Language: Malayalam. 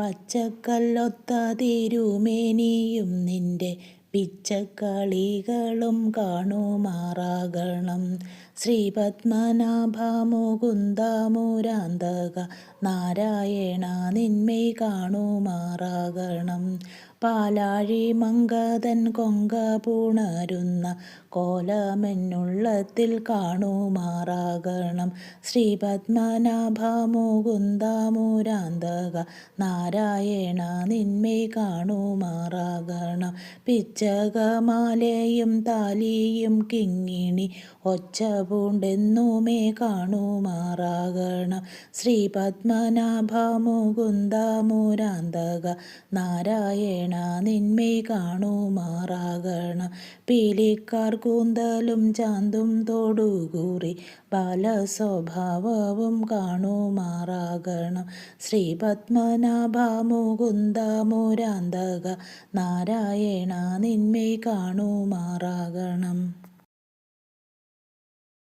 പച്ചക്കല്ലൊത്ത തിരുമേനിയും നിന്റെ പിച്ചക്കളികളും കാണുമാറാകണം. ശ്രീപത്മനാഭ മുകുന്ദ മുരാന്തക നാരായണ നിന്മേ കാണുമാറാകണം. പാലാഴി മങ്കതൻ കൊങ്ക പുണരുന്ന കോലമെന്നുള്ളത്തിൽ കാണുമാറാകണം. ശ്രീപത്മനാഭ മുകുന്ദ മുരാന്തക നാരായണ നിന്മേ കാണുമാറാകണം. പിച്ചകമാലയും താലിയും കിങ്ങിണി ഒച്ച പൂണ്ടെന്നുമേ കാണുമാറാകണം. ശ്രീപത്മനാഭ മുകുന്ദ മുരാന്തക നാരായണ നിന്മേ കാണുമാറാകണം. പീലിക്കാർ കൂന്തലും ചാന്തും തോടുകൂറി ബാലസ്വഭാവവും കാണുമാറാകണം. ശ്രീപത്മനാഭ മുകുന്ദ മുരാന്തക നാരായണ നിന്മേ കാണൂ മാറാകണം